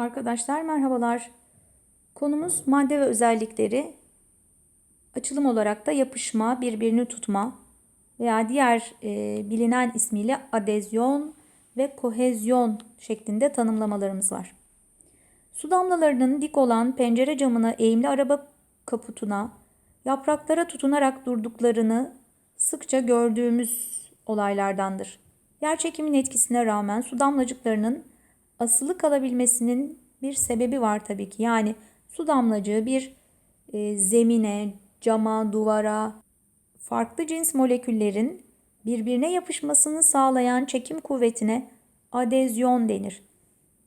Arkadaşlar merhabalar. Konumuz madde ve özellikleri. Açılım olarak da yapışma, birbirini tutma veya diğer e, bilinen ismiyle adezyon ve kohezyon şeklinde tanımlamalarımız var. Su damlalarının dik olan pencere camına eğimli araba kaputuna yapraklara tutunarak durduklarını sıkça gördüğümüz olaylardandır. Yer çekimin etkisine rağmen su damlacıklarının asılı kalabilmesinin bir sebebi var tabii ki. Yani su damlacığı bir e, zemine, cama, duvara, farklı cins moleküllerin birbirine yapışmasını sağlayan çekim kuvvetine adezyon denir.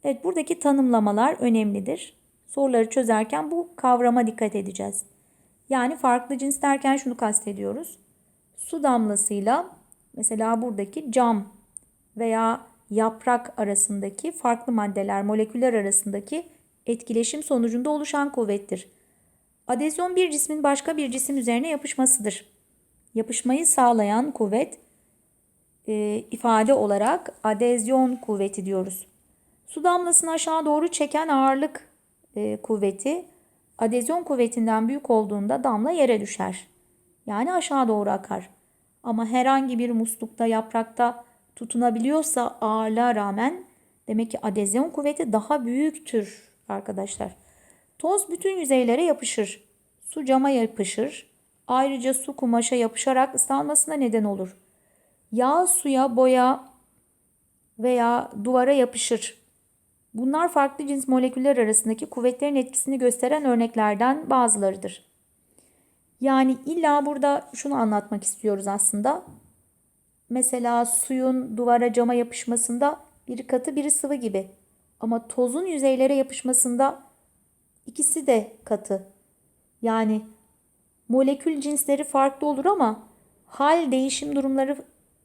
Evet buradaki tanımlamalar önemlidir. Soruları çözerken bu kavrama dikkat edeceğiz. Yani farklı cins derken şunu kastediyoruz. Su damlasıyla mesela buradaki cam veya yaprak arasındaki farklı maddeler, moleküller arasındaki etkileşim sonucunda oluşan kuvvettir. Adezyon bir cismin başka bir cisim üzerine yapışmasıdır. Yapışmayı sağlayan kuvvet e, ifade olarak adezyon kuvveti diyoruz. Su damlasını aşağı doğru çeken ağırlık e, kuvveti adezyon kuvvetinden büyük olduğunda damla yere düşer. Yani aşağı doğru akar. Ama herhangi bir muslukta, yaprakta tutunabiliyorsa ağırlığa rağmen demek ki adezyon kuvveti daha büyüktür arkadaşlar. Toz bütün yüzeylere yapışır. Su cama yapışır. Ayrıca su kumaşa yapışarak ıslanmasına neden olur. Yağ suya, boya veya duvara yapışır. Bunlar farklı cins moleküller arasındaki kuvvetlerin etkisini gösteren örneklerden bazılarıdır. Yani illa burada şunu anlatmak istiyoruz aslında. Mesela suyun duvara cama yapışmasında biri katı biri sıvı gibi. Ama tozun yüzeylere yapışmasında ikisi de katı. Yani molekül cinsleri farklı olur ama hal değişim durumları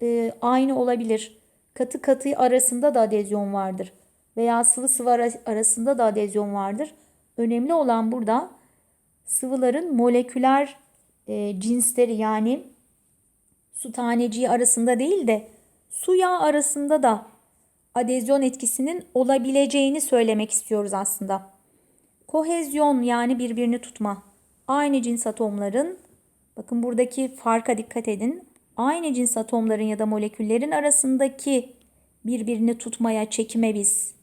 e, aynı olabilir. Katı katı arasında da adezyon vardır. Veya sıvı sıvı arasında da adezyon vardır. Önemli olan burada sıvıların moleküler e, cinsleri yani su taneciği arasında değil de su yağ arasında da adezyon etkisinin olabileceğini söylemek istiyoruz aslında. Kohezyon yani birbirini tutma. Aynı cins atomların bakın buradaki farka dikkat edin. Aynı cins atomların ya da moleküllerin arasındaki birbirini tutmaya, çekime biz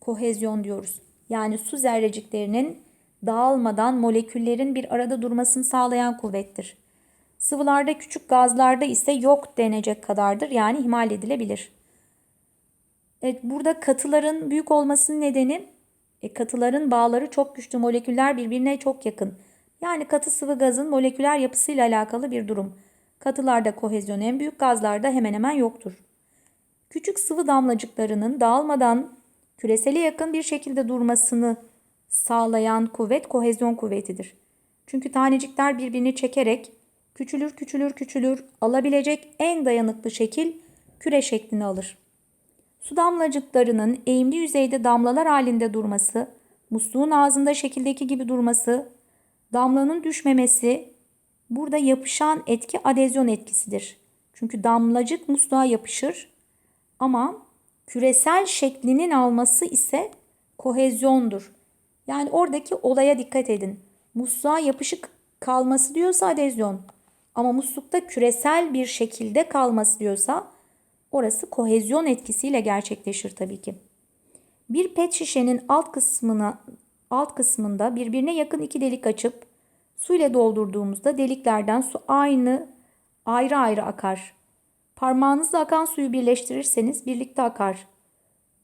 kohezyon diyoruz. Yani su zerreciklerinin dağılmadan moleküllerin bir arada durmasını sağlayan kuvvettir. Sıvılarda küçük gazlarda ise yok denecek kadardır. Yani ihmal edilebilir. Evet, burada katıların büyük olmasının nedeni e, katıların bağları çok güçlü moleküller birbirine çok yakın. Yani katı sıvı gazın moleküler yapısıyla alakalı bir durum. Katılarda kohezyon en büyük gazlarda hemen hemen yoktur. Küçük sıvı damlacıklarının dağılmadan küresele yakın bir şekilde durmasını sağlayan kuvvet kohezyon kuvvetidir. Çünkü tanecikler birbirini çekerek küçülür küçülür küçülür alabilecek en dayanıklı şekil küre şeklini alır. Su damlacıklarının eğimli yüzeyde damlalar halinde durması, musluğun ağzında şekildeki gibi durması, damlanın düşmemesi burada yapışan etki adezyon etkisidir. Çünkü damlacık musluğa yapışır ama küresel şeklinin alması ise kohezyondur. Yani oradaki olaya dikkat edin. Musluğa yapışık kalması diyorsa adezyon. Ama muslukta küresel bir şekilde kalması diyorsa orası kohezyon etkisiyle gerçekleşir tabii ki. Bir pet şişenin alt kısmına alt kısmında birbirine yakın iki delik açıp su ile doldurduğumuzda deliklerden su aynı ayrı ayrı akar. Parmağınızla akan suyu birleştirirseniz birlikte akar.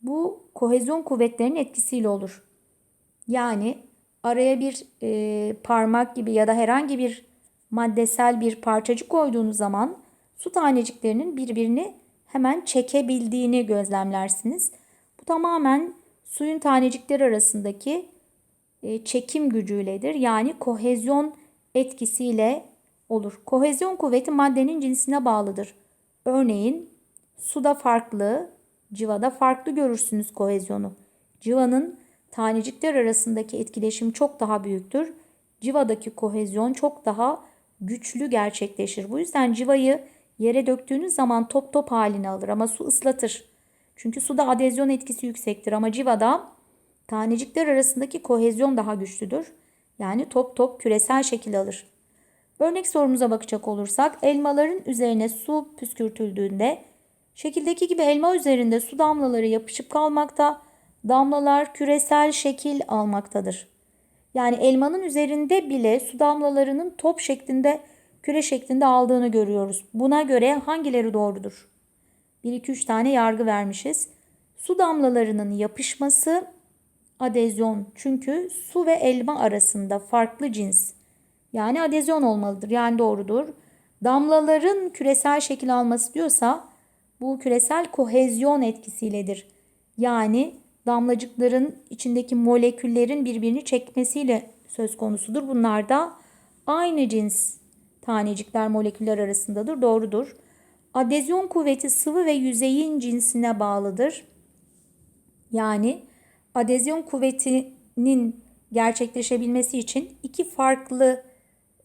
Bu kohezyon kuvvetlerinin etkisiyle olur. Yani araya bir e, parmak gibi ya da herhangi bir maddesel bir parçacık koyduğunuz zaman su taneciklerinin birbirini hemen çekebildiğini gözlemlersiniz. Bu tamamen suyun tanecikleri arasındaki e, çekim gücüyledir. Yani kohezyon etkisiyle olur. Kohezyon kuvveti maddenin cinsine bağlıdır. Örneğin suda farklı, civada farklı görürsünüz kohezyonu. Civanın tanecikler arasındaki etkileşim çok daha büyüktür. Civadaki kohezyon çok daha güçlü gerçekleşir. Bu yüzden civayı yere döktüğünüz zaman top top halini alır ama su ıslatır. Çünkü suda adezyon etkisi yüksektir ama civada tanecikler arasındaki kohezyon daha güçlüdür. Yani top top küresel şekil alır. Örnek sorumuza bakacak olursak elmaların üzerine su püskürtüldüğünde şekildeki gibi elma üzerinde su damlaları yapışıp kalmakta, damlalar küresel şekil almaktadır. Yani elmanın üzerinde bile su damlalarının top şeklinde, küre şeklinde aldığını görüyoruz. Buna göre hangileri doğrudur? 1 2 3 tane yargı vermişiz. Su damlalarının yapışması adezyon. Çünkü su ve elma arasında farklı cins. Yani adezyon olmalıdır. Yani doğrudur. Damlaların küresel şekil alması diyorsa bu küresel kohezyon etkisiyledir. Yani damlacıkların içindeki moleküllerin birbirini çekmesiyle söz konusudur. Bunlar da aynı cins tanecikler moleküller arasındadır. Doğrudur. Adezyon kuvveti sıvı ve yüzeyin cinsine bağlıdır. Yani adezyon kuvvetinin gerçekleşebilmesi için iki farklı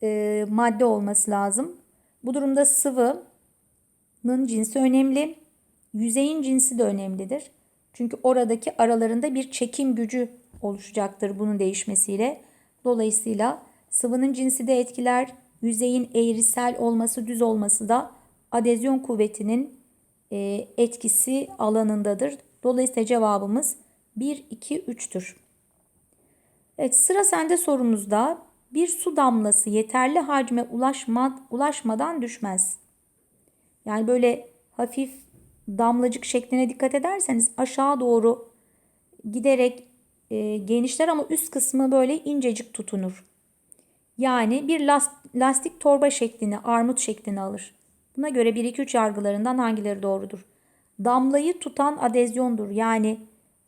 e, madde olması lazım. Bu durumda sıvının cinsi önemli. Yüzeyin cinsi de önemlidir. Çünkü oradaki aralarında bir çekim gücü oluşacaktır bunun değişmesiyle. Dolayısıyla sıvının cinsi de etkiler. Yüzeyin eğrisel olması, düz olması da adezyon kuvvetinin e, etkisi alanındadır. Dolayısıyla cevabımız 1, 2, 3'tür. Evet sıra sende sorumuzda bir su damlası yeterli hacme ulaşma, ulaşmadan düşmez. Yani böyle hafif damlacık şekline dikkat ederseniz aşağı doğru giderek e, genişler ama üst kısmı böyle incecik tutunur. Yani bir lastik torba şeklini, armut şeklini alır. Buna göre 1-2-3 yargılarından hangileri doğrudur? Damlayı tutan adezyondur. Yani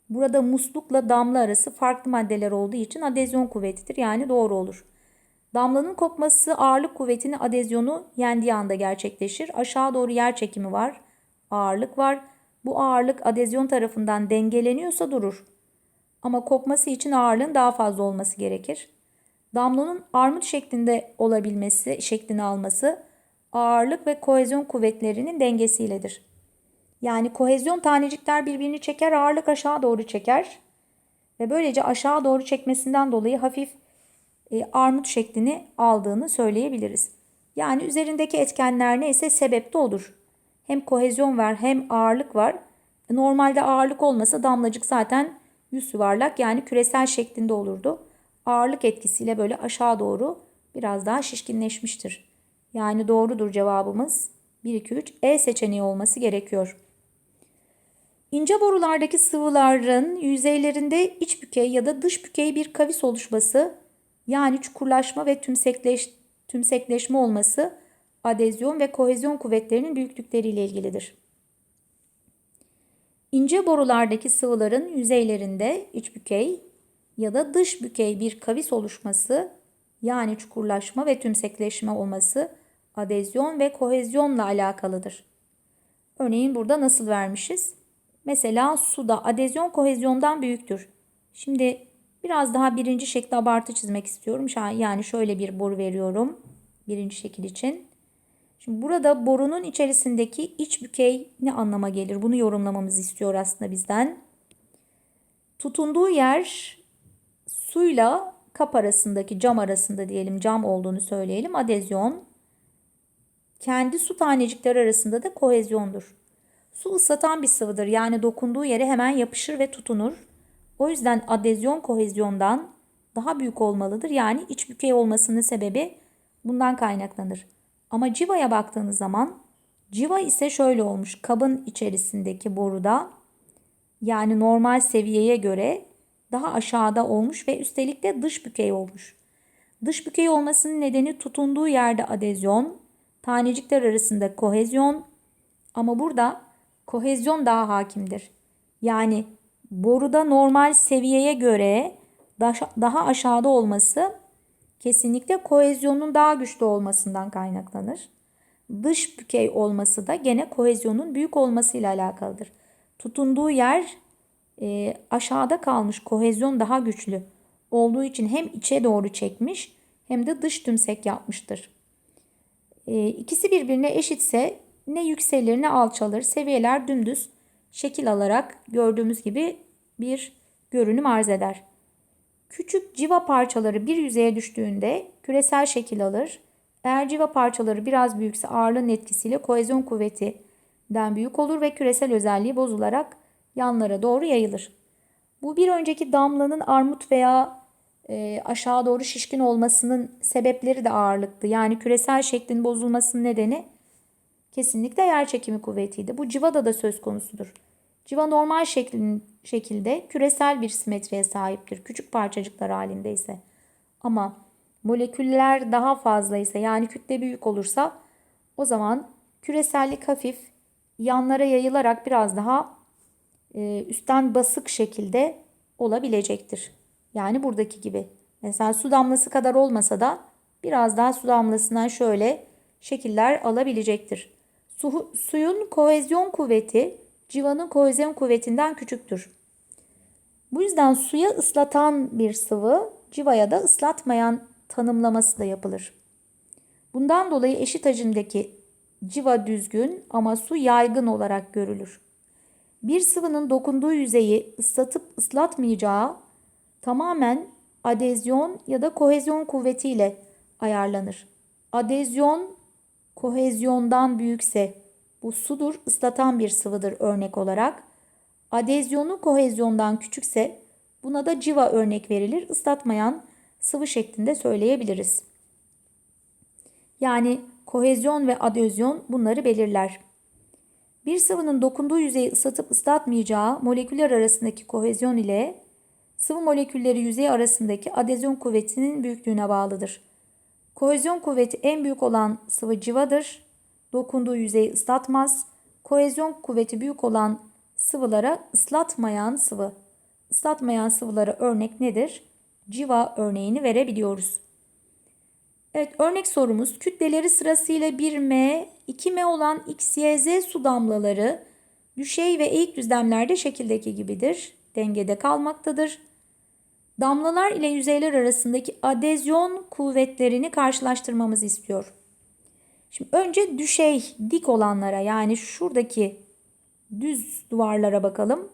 burada muslukla damla arası farklı maddeler olduğu için adezyon kuvvetidir. Yani doğru olur. Damlanın kopması ağırlık kuvvetini adezyonu yendiği anda gerçekleşir. Aşağı doğru yer çekimi var. Ağırlık var. Bu ağırlık adezyon tarafından dengeleniyorsa durur. Ama kopması için ağırlığın daha fazla olması gerekir. Damlanın armut şeklinde olabilmesi, şeklini alması ağırlık ve kohezyon kuvvetlerinin dengesiyledir. Yani kohezyon tanecikler birbirini çeker, ağırlık aşağı doğru çeker ve böylece aşağı doğru çekmesinden dolayı hafif e, armut şeklini aldığını söyleyebiliriz. Yani üzerindeki etkenler neyse sebep de olur. Hem kohezyon var hem ağırlık var. Normalde ağırlık olmasa damlacık zaten yüz yuvarlak yani küresel şeklinde olurdu. Ağırlık etkisiyle böyle aşağı doğru biraz daha şişkinleşmiştir. Yani doğrudur cevabımız 1 2 3 E seçeneği olması gerekiyor. İnce borulardaki sıvıların yüzeylerinde iç bükey ya da dış bükey bir kavis oluşması yani çukurlaşma ve tümsekleş, tümsekleşme olması adezyon ve kohezyon kuvvetlerinin büyüklükleriyle ilgilidir. İnce borulardaki sıvıların yüzeylerinde iç bükey ya da dış bükey bir kavis oluşması yani çukurlaşma ve tümsekleşme olması adezyon ve kohezyonla alakalıdır. Örneğin burada nasıl vermişiz? Mesela suda adezyon kohezyondan büyüktür. Şimdi biraz daha birinci şekli abartı çizmek istiyorum. Yani şöyle bir boru veriyorum. Birinci şekil için. Şimdi burada borunun içerisindeki iç bükey ne anlama gelir? Bunu yorumlamamızı istiyor aslında bizden. Tutunduğu yer suyla kap arasındaki cam arasında diyelim cam olduğunu söyleyelim. Adezyon kendi su tanecikleri arasında da kohezyondur. Su ıslatan bir sıvıdır. Yani dokunduğu yere hemen yapışır ve tutunur. O yüzden adezyon kohezyondan daha büyük olmalıdır. Yani iç bükey olmasının sebebi bundan kaynaklanır. Ama civaya baktığınız zaman civa ise şöyle olmuş. Kabın içerisindeki boruda yani normal seviyeye göre daha aşağıda olmuş ve üstelik de dış bükey olmuş. Dış bükey olmasının nedeni tutunduğu yerde adezyon, tanecikler arasında kohezyon ama burada kohezyon daha hakimdir. Yani boruda normal seviyeye göre daha aşağıda olması kesinlikle kohezyonun daha güçlü olmasından kaynaklanır. Dış bükey olması da gene kohezyonun büyük olmasıyla alakalıdır. Tutunduğu yer e, aşağıda kalmış kohezyon daha güçlü olduğu için hem içe doğru çekmiş hem de dış tümsek yapmıştır. E, ikisi birbirine eşitse ne yükselir ne alçalır. Seviyeler dümdüz şekil alarak gördüğümüz gibi bir görünüm arz eder. Küçük civa parçaları bir yüzeye düştüğünde küresel şekil alır. Eğer civa parçaları biraz büyükse ağırlığın etkisiyle kohezyon kuvvetinden büyük olur ve küresel özelliği bozularak yanlara doğru yayılır. Bu bir önceki damlanın armut veya e, aşağı doğru şişkin olmasının sebepleri de ağırlıktı. Yani küresel şeklin bozulmasının nedeni kesinlikle yer çekimi kuvvetiydi. Bu civada da söz konusudur. Civa normal şeklin, şekilde küresel bir simetriye sahiptir. Küçük parçacıklar halinde ise. Ama moleküller daha fazla ise yani kütle büyük olursa o zaman küresellik hafif yanlara yayılarak biraz daha e, üstten basık şekilde olabilecektir. Yani buradaki gibi. Mesela su damlası kadar olmasa da biraz daha su damlasından şöyle şekiller alabilecektir. Su, suyun kohezyon kuvveti civanın kohezyon kuvvetinden küçüktür. Bu yüzden suya ıslatan bir sıvı civaya da ıslatmayan tanımlaması da yapılır. Bundan dolayı eşit hacimdeki civa düzgün ama su yaygın olarak görülür. Bir sıvının dokunduğu yüzeyi ıslatıp ıslatmayacağı tamamen adezyon ya da kohezyon kuvvetiyle ayarlanır. Adezyon kohezyondan büyükse bu sudur, ıslatan bir sıvıdır örnek olarak. Adezyonu kohezyondan küçükse buna da civa örnek verilir. Islatmayan sıvı şeklinde söyleyebiliriz. Yani kohezyon ve adezyon bunları belirler. Bir sıvının dokunduğu yüzeyi ıslatıp ıslatmayacağı moleküller arasındaki kohezyon ile sıvı molekülleri yüzey arasındaki adezyon kuvvetinin büyüklüğüne bağlıdır. Kohezyon kuvveti en büyük olan sıvı civadır. Dokunduğu yüzeyi ıslatmaz. Kohezyon kuvveti büyük olan sıvılara ıslatmayan sıvı. Islatmayan sıvılara örnek nedir? Civa örneğini verebiliyoruz. Evet örnek sorumuz kütleleri sırasıyla 1M, 2M olan X, Y, Z su damlaları düşey ve eğik düzlemlerde şekildeki gibidir. Dengede kalmaktadır. Damlalar ile yüzeyler arasındaki adezyon kuvvetlerini karşılaştırmamızı istiyor. Şimdi önce düşey dik olanlara yani şuradaki düz duvarlara bakalım.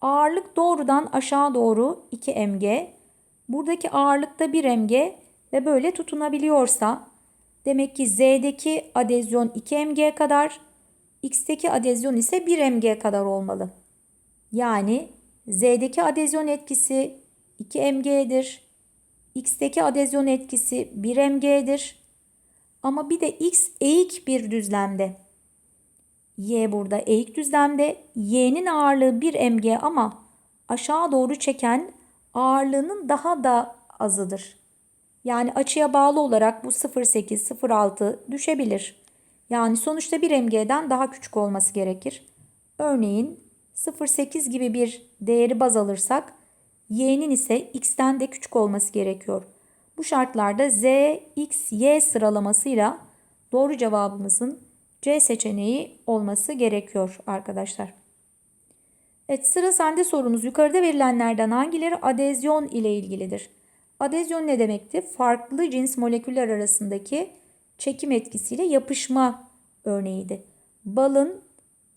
Ağırlık doğrudan aşağı doğru 2 mg. Buradaki ağırlıkta 1 mg ve böyle tutunabiliyorsa demek ki Z'deki adezyon 2 mg kadar, X'teki adezyon ise 1 mg kadar olmalı. Yani Z'deki adezyon etkisi 2 mg'dir. X'teki adezyon etkisi 1 mg'dir. Ama bir de X eğik bir düzlemde. Y burada eğik düzlemde. Y'nin ağırlığı 1 mg ama aşağı doğru çeken ağırlığının daha da azıdır. Yani açıya bağlı olarak bu 0.8, 0.6 düşebilir. Yani sonuçta 1 mg'den daha küçük olması gerekir. Örneğin 0.8 gibi bir değeri baz alırsak y'nin ise x'ten de küçük olması gerekiyor. Bu şartlarda z, x, y sıralamasıyla doğru cevabımızın C seçeneği olması gerekiyor arkadaşlar. Evet sıra sende sorumuz. Yukarıda verilenlerden hangileri adezyon ile ilgilidir? Adezyon ne demekti? Farklı cins moleküller arasındaki çekim etkisiyle yapışma örneğiydi. Balın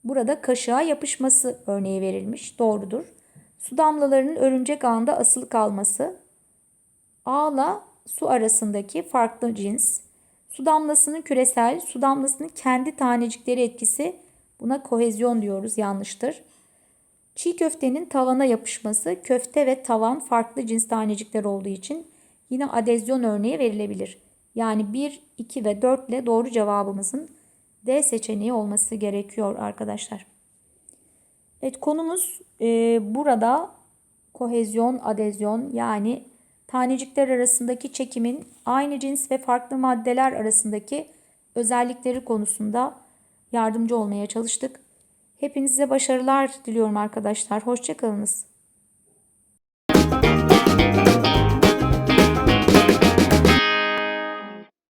burada kaşığa yapışması örneği verilmiş. Doğrudur. Su damlalarının örümcek ağında asılı kalması. Ağla su arasındaki farklı cins. Su damlasının küresel, su damlasının kendi tanecikleri etkisi buna kohezyon diyoruz yanlıştır. Çiğ köftenin tavana yapışması, köfte ve tavan farklı cins tanecikler olduğu için yine adezyon örneği verilebilir. Yani 1, 2 ve 4 ile doğru cevabımızın D seçeneği olması gerekiyor arkadaşlar. Evet konumuz e, burada kohezyon, adezyon yani tanecikler arasındaki çekimin aynı cins ve farklı maddeler arasındaki özellikleri konusunda yardımcı olmaya çalıştık. Hepinize başarılar diliyorum arkadaşlar. Hoşçakalınız.